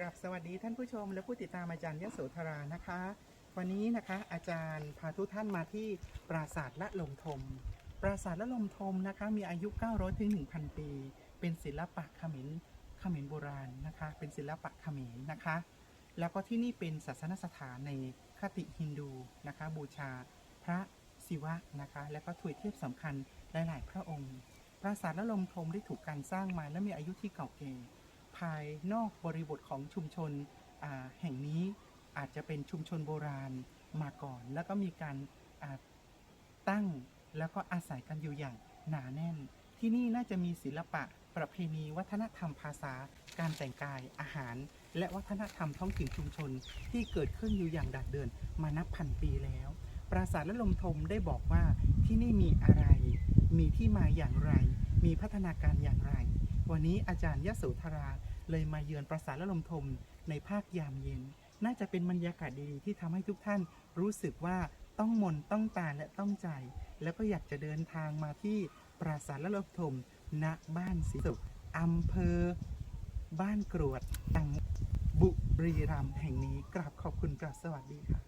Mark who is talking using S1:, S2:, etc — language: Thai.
S1: กราบสวัสดีท่านผู้ชม และผู้ติดตามอาจารย์ยโสธรานะคะ วันนี้นะคะอาจารย์พาทุกท่านมาที่ปราสาทละลมทม ปราสาทละลมทมนะคะ มีอายุ 900ถึง1,000 ปี เป็นศิลปะเขมรเขมรโบราณนะคะ เป็นศิลปะเขมรนะคะ แล้วก็ที่นี่เป็นศาสนสถานในคติฮินดูนะคะ บูชาพระศิวะนะคะ และก็ถวยเทียบสำคัญหลาย ๆ พระองค์ ปราสาทละลมทมได้ถูกการสร้างมาและมีอายุที่เก่าแก่ ภายนอกบริบทของชุมชนแห่งนี้อาจจะเป็นชุมชนโบราณมาก่อน แล้วก็มีการตั้งแล้วก็อาศัยกันอยู่อย่างหนาแน่น ที่นี่น่าจะมีศิลปะประเพณีวัฒนธรรมภาษา การแต่งกายอาหาร และวัฒนธรรมท้องถิ่นชุมชน ที่เกิดขึ้นอยู่อย่างดัดเดินมานับพันปีแล้ว ปราสาทและลมทมได้บอกว่าที่นี่มีอะไร มีที่มาอย่างไร มีพัฒนาการอย่างไร วันนี้อาจารย์ยโสธรา เลยมาเยือนปราสาทละลมทมในภาคยามเย็น น่าจะเป็นบรรยากาศดีๆ ที่ทำให้ทุกท่านรู้สึกว่าต้องมนต้องตาและต้องใจ แล้วก็อยากจะเดินทางมาที่ปราสาทละลมทมณบ้านศรีสุขอำเภอ บ้านกรวดจังบุรีรัมย์แห่งนี้กราบขอบคุณกราบสวัสดีค่ะ